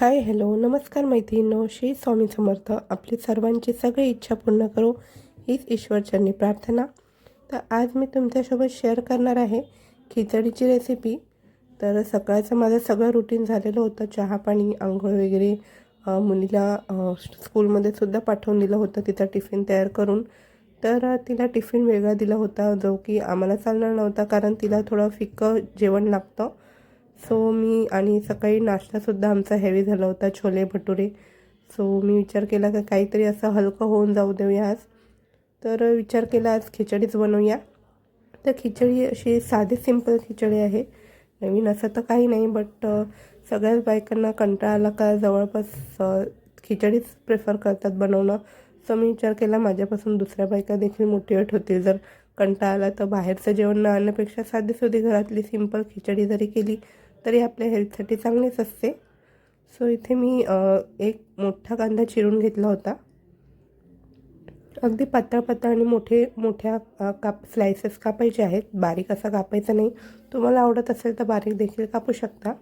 Hi hello नमस्कार मैत्रिणींनो श्री स्वामी समर्थ. आपली सर्वांची सगळी इच्छा पूर्ण करू हीच ईश्वरचरणी प्रार्थना. तर आज मी तुमच्यासोबत शेअर करणार आहे खिचडीची रेसिपी तर सकाळचं माझं सगळं रुटीन झालेलं होतं. चहा पाणी आंघोळ वगैरे मुलीला स्कूलमध्ये सुद्धा पाठवून दिलं होतं. तिचा टिफिन तयार करून. तर तिला टिफिन वेगळा दिला होता जो की आम्हाला चालणार नव्हता कारण तिला थोडं फिक्कं जेवण लागतं. सो मी आणि सकाळी नाश्तासुद्धा आमचा हेवी झाला होता छोले भटुरे. सो मी विचार केला का काहीतरी असं हलकं होऊन जाऊ देऊया आज. तर विचार केला आज खिचडीच बनवूया. तर खिचडी अशी साधी सिंपल खिचडी आहे. नवीन असं तर काही नाही बट सगळ्याच बायकांना कंटाळा आला का जवळपास खिचडीच प्रेफर करतात बनवणं. सो मी विचार केला माझ्यापासून दुसऱ्या बायका देखील मोटिवेट होतील. जर कंटाळा आला तर बाहेरचं जेवण न आणण्यापेक्षा साधी सुधी घरातली सिंपल खिचडी जरी केली तरी आपल्या हेल्थसाठी चांगलेच असते. सो इथे मी एक मोठा कांदा चिरून घेतला होता. अगदी पातळ पातळ आणि मोठे मोठ्या काप स्लायसेस कापायचे आहेत. बारीक असा कापायचा नाही. तुम्हाला आवडत असेल तर बारीक देखील कापू शकता.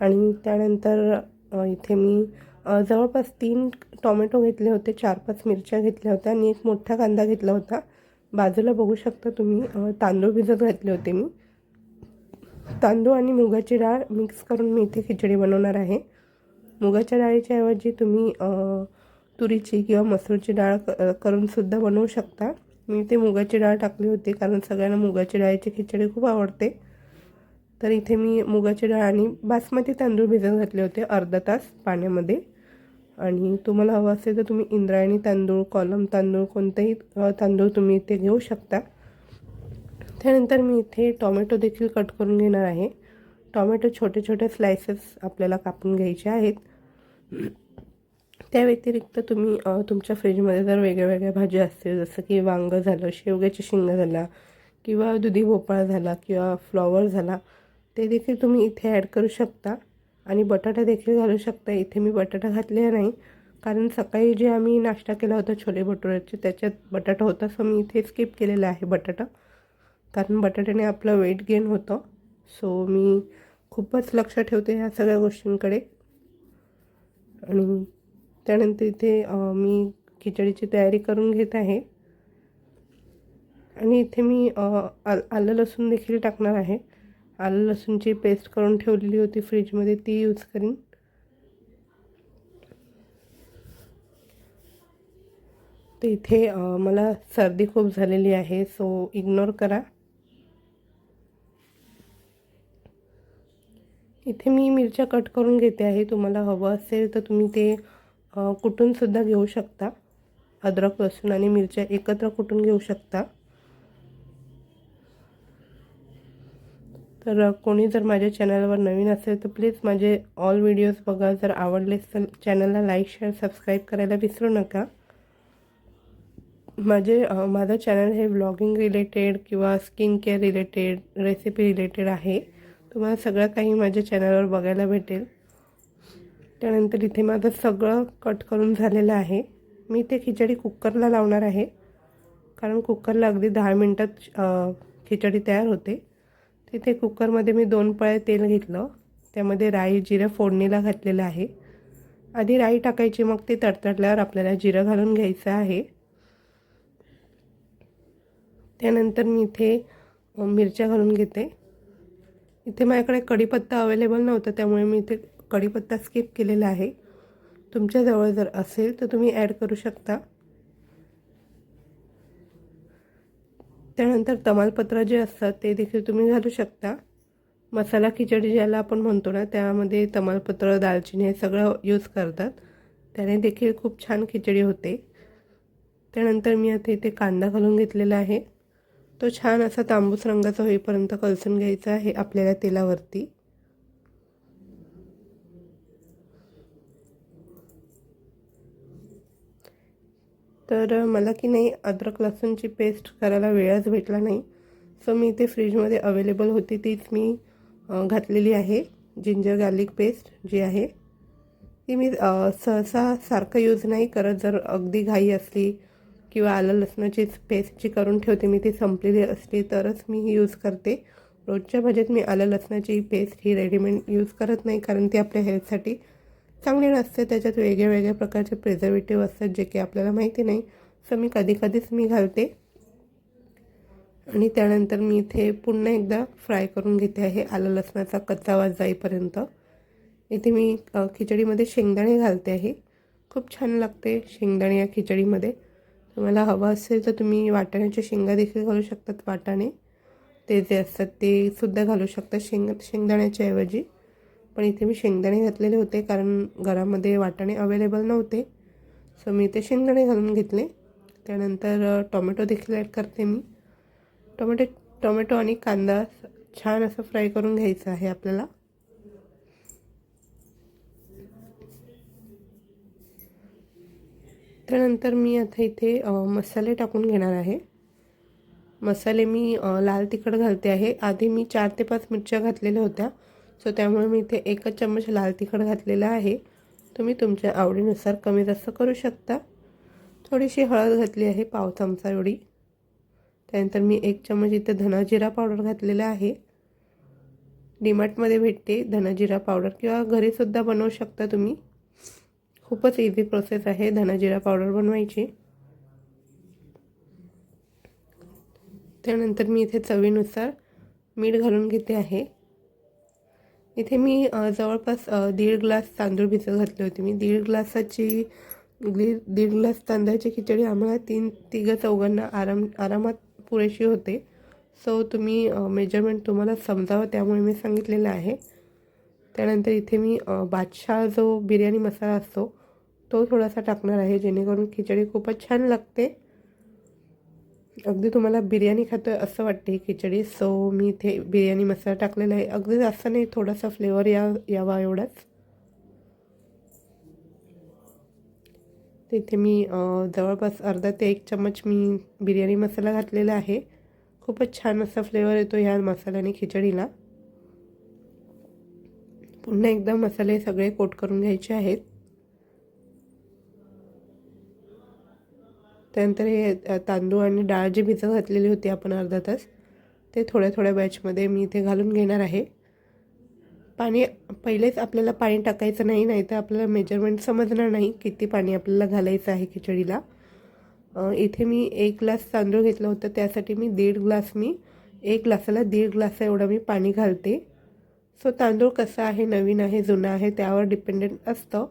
आणि त्यानंतर इथे मी जवळपास तीन टोमॅटो घेतले होते. चार पाच मिरच्या घेतल्या होत्या आणि एक मोठा कांदा घेतला होता. बाजूला बघू शकता तुम्ही तांदूळ भिजत घातले होते मी. तांदूळ आणि मुगाची डाळ मिक्स करून मी इथे खिचडी बनवणार आहे. मुगाच्या डाळीच्या ऐवजी तुम्ही तुरीची किंवा मसूरची डाळ क बनवू शकता. मी ते मुगाची डाळ टाकली होती कारण सगळ्यांना मुगाची डाळीची खिचडी खूप आवडते. तर इथे मी मुगाची डाळ आणि बासमती तांदूळ भिजत घातले होते अर्धा तास पाण्यामध्ये. आणि तुम्हाला हवं असेल तर तुम्ही इंद्रायणी तांदूळ कॉलम तांदूळ कोणतेही तांदूळ तुम्ही इथे घेऊ शकता. त्यानंतर मी इथे टॉमॅटो देखील कट करून घेणार आहे. टॉमॅटो छोटे छोटे स्लायसेस आपल्याला कापून घ्यायचे आहेत. त्या व्यतिरिक्त तुम्ही तुमच्या फ्रीजमध्ये जर वेगळ्या वेगळ्या भाज्या असतील जसं की वांगं झालं शेवग्याची शेंगा झाला किंवा दुधी भोपळा झाला किंवा फ्लॉवर झाला ते देखील तुम्ही इथे ॲड करू शकता. आणि बटाटा देखील घालू शकता. इथे मी बटाटा घातलेला नाही. कारण सकाळी जे आम्ही नाश्ता केला होता छोले भटुऱ्याचे त्याच्यात बटाटा होता सो मी इथे स्किप केलेला आहे बटाटा. कारण बटाट्याने आपलं वेट गेन होतं. सो मी खूपच लक्ष ठेवते ह्या सगळ्या गोष्टींकडे. आणि त्यानंतर इथे मी खिचडीची तयारी करून घेत आहे. आणि इथे मी आल आलं लसूण देखील टाकणार आहे. आलं लसूणची पेस्ट करून ठेवलेली होती फ्रीजमध्ये ती यूज करीन. तर इथे मला सर्दी खूप झालेली आहे सो इग्नोर करा. इथे मी मिरच्या कट करून घेते आहे. तुम्हाला हवं असेल तर तुम्ही ते कुठूनसुद्धा कुटूनसुद्धा घेऊ शकता. अद्रक लसूण आणि मिरच्या एकत्र कुटून घेऊ शकता. तर कोणी जर माझ्या चॅनलवर नवीन असेल तर प्लीज माझे ऑल व्हिडिओज बघा. जर आवडलेस तर चॅनलला लाईक शेअर सबस्क्राईब करायला विसरू नका. माझे माझं चॅनल हे व्लॉगिंग रिलेटेड किंवा skin care related recipe related आहे. तुम्हाला सगळं काही माझ्या चॅनलवर बघायला भेटेल. त्यानंतर इथे माझं सगळं कट करून झालेलं आहे. मी ते खिचडी कुकरला लावणार आहे. कारण कुकरला अगदी दहा मिनटात खिचडी तयार होते. तिथे कुकरमध्ये मी दोन पळे तेल घेतलं. त्यामध्ये राई जिरं फोडणीला घातलेलं आहे. आधी राई टाकायची मग ते तडतडल्यावर आपल्याला जिरं घालून घ्यायचं आहे. त्यानंतर मी इथे मिरच्या घालून घेते. इथे माझ्याकडे कढीपत्ता अवेलेबल नव्हता त्यामुळे मी इथे कढीपत्ता स्किप केलेला आहे. तुमच्याजवळ जर असेल तर तुम्ही ॲड करू शकता. त्यानंतर तमालपत्र जे असतात ते देखील तुम्ही घालू शकता. मसाला खिचडी ज्याला आपण म्हणतो ना त्यामध्ये तमालपत्र दालचिनी हे सगळं यूज करतात. त्याने देखील खूप छान खिचडी होते. त्यानंतर मी आता इथे कांदा घालून घेतलेला आहे. तो छान असा तांबूस रंगाचा होईपर्यंत कलसून घ्यायचा आहे आपल्याला तेलावरती. तर मला की नाही अद्रक लसूणची पेस्ट करायला वेळच भेटला नाही. सो मी इथे फ्रीजमध्ये अवेलेबल होती तीच मी घातलेली आहे. जिंजर गार्लिक पेस्ट जी आहे. ती मी सहसा सारखं यूज नाही करत. जर अगदी घाई असली किंवा आलं लसणाची पेस्ट जी करून ठेवते मी ती संपलेली असली तरच मी ही यूज करते. रोजच्या भाजीत मी आलं लसणाची पेस्ट ही रेडीमेड यूज करत नाही कारण ती आपल्या हेल्थसाठी चांगली नसते. त्याच्यात वेगळ्या वेगळ्या प्रकारचे प्रिझर्वेटिव्ह असतात जे की आपल्याला माहिती नाही. सो मी कधी कधीच मी घालते. आणि त्यानंतर मी इथे पुन्हा एकदा फ्राय करून घेते आहे आलं लसणाचा कच्चा वास जाईपर्यंत. इथे मी खिचडीमध्ये शेंगदाणे घालते आहे. खूप छान लागते शेंगदाणे या खिचडीमध्ये. तुम्हाला हवं असेल तर तुम्ही वाटाण्याच्या शेंगा देखील घालू शकतात वाटाणे. ते जे असतात ते सुद्धा घालू शकतात शेंग शेंगदाण्याच्या ऐवजी. पण इथे मी शेंगदाणे घातलेले होते कारण घरामध्ये वाटाणे अवेलेबल नव्हते. सो मी इथे शेंगदाणे घालून घेतले. त्यानंतर टोमॅटो देखील ॲड करते मी. टोमॅटो टोमॅटो आणि कांदा छान असं फ्राय करून घ्यायचं आहे आपल्याला. त्यानंतर मी आता इथे मसाले टाकून घेणार आहे. मसाले मी लाल तिखट घालते आहे. आधी मी चार ते पाच मिरच्या घातलेल्या होत्या. सो त्यामुळे मी इथे एकच चम्मच लाल तिखट घातलेला आहे. तुम्ही तुमच्या आवडीनुसार कमी जास्त करू शकता. थोडीशी हळद घातली आहे पाव चमचा एवढी. त्यानंतर मी एक चम्मच इथे धनाजिरा पावडर घातलेला आहे. डीमार्टमध्ये भेटते धनाजिरा पावडर किंवा घरीसुद्धा बनवू शकता तुम्ही. खूपच इझी प्रोसेस आहे धनाजिरा पावडर बनवायची. त्यानंतर मी इथे चवीनुसार मीठ घालून घेते आहे. इथे मी जवळपास दीड ग्लास तांदूळ भिजत घातले होते. मी दीड ग्लासाची दीड दीड ग्लास तांदळाची खिचडी आम्हाला तीन तिघं चौघांना आराम आरामात पुरेशी होते. सो तुम्ही मेजरमेंट तुम्हाला समजावं त्यामुळे मी सांगितलेलं आहे. त्यानंतर इथे मी बादशाह जो बिर्याणी मसाला असतो तो थोडासा टाकणार आहे जेणेकरून खिचडी खूपच छान लागते. अगदी तुम्हाला बिर्याणी खातो आहे असं वाटते ही खिचडी सो मी इथे बिर्याणी मसाला टाकलेला आहे. अगदी जास्त नाही थोडासा फ्लेवर या यावा एवढाच. तिथे मी जवळपास अर्धा ते एक चम्मच मी बिर्याणी मसाला घातलेला आहे. खूपच छान असा फ्लेवर येतो ह्या मसाल्याने खिचडीला. पुन्हा एकदा मसाले सगळे कोट करून घ्यायचे आहेत. त्यानंतर हे तांदूळ आणि डाळ जी भिजत घातलेली होती आपण अर्धा तास ते थोड्या थोड्या बॅचमध्ये मी इथे घालून घेणार आहे. पाणी पहिलेच आपल्याला पाणी टाकायचं नाही नाही तर आपल्याला मेजरमेंट समजणार नाही किती पाणी आपल्याला घालायचं आहे खिचडीला. इथे मी एक ग्लास तांदूळ घेतलं होतं त्यासाठी मी दीड ग्लास मी एक ग्लासाला दीड ग्लास एवढं मी पाणी घालते. सो तांदूळ कसा आहे नवीन आहे जुना आहे त्यावर डिपेंडेंट असतं.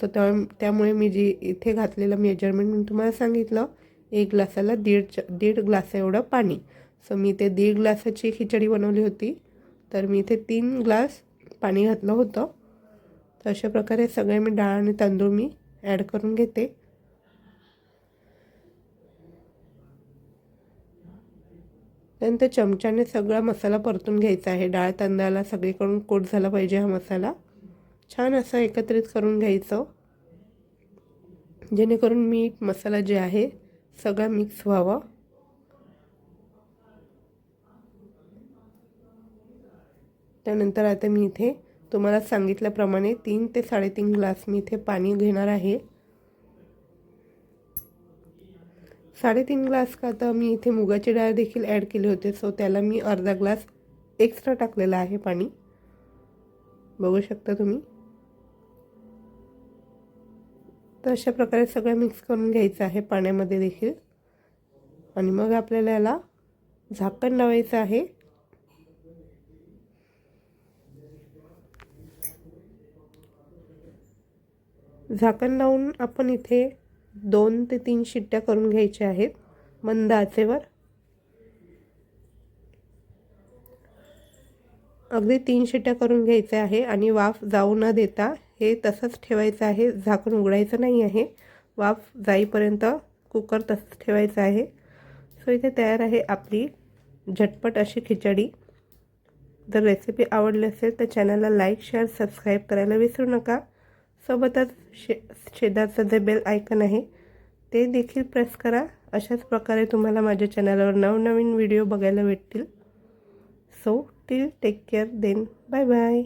सो त्या त्यामुळे मी जी इथे घातलेलं मेजरमेंट मी तुम्हाला सांगितलं एक ग्लासाला दीड च दीड ग्लास एवढं पाणी. सो मी ते दीड ग्लासाची खिचडी बनवली होती. तर मी इथे तीन ग्लास पाणी घातलं होतं. तर अशा प्रकारे सगळे मी डाळ आणि तांदूळ मी ॲड करून घेते. त्यानंतर चमच्याने सगळा मसाला परतून घ्यायचा आहे. डाळ तांदळाला सगळीकडून कोट झाला पाहिजे हा मसाला. छान असं एकत्रित करून घ्यायचं. जेणेकरून मीठ मसाला जे आहे सगळा मिक्स व्हावा. त्यानंतर आता मी इथे तुम्हाला सांगितल्याप्रमाणे तीन ते साडेतीन ग्लास मी इथे पाणी घेणार आहे. साडेतीन ग्लास का तर मी इथे मुगाची डाळ देखील ॲड केली होते सो त्याला मी अर्धा ग्लास एक्स्ट्रा टाकलेला आहे पाणी. बघू शकता तुम्ही. तर अशा प्रकारे सगळं मिक्स करून घ्यायचं आहे पाण्यामध्ये देखील. आणि मग आपल्याला याला झाकण लावायचं आहे. झाकण लावून आपण इथे दोन ते तीन शिट्ट्या करून घ्यायच्या आहेत मंद आचेवर. अगदी तीन शिट्ट्या करून घ्यायच्या आहे आणि वाफ जाऊ न देता हे तसंच ठेवायचं आहे. झाकण उघडायचं नाही आहे. वाफ जाईपर्यंत कुकर तसंच ठेवायचं आहे. सो इथे तयार आहे आपली झटपट अशी खिचडी. जर रेसिपी आवडली असेल तर चॅनलला लाईक शेअर सबस्क्राईब करायला विसरू नका. सोबतच शे शेजारचं जे बेल आयकन आहे ते देखील प्रेस करा. अशाच प्रकारे तुम्हाला माझ्या चॅनलवर नवनवीन व्हिडिओ बघायला भेटतील. So till take care then bye bye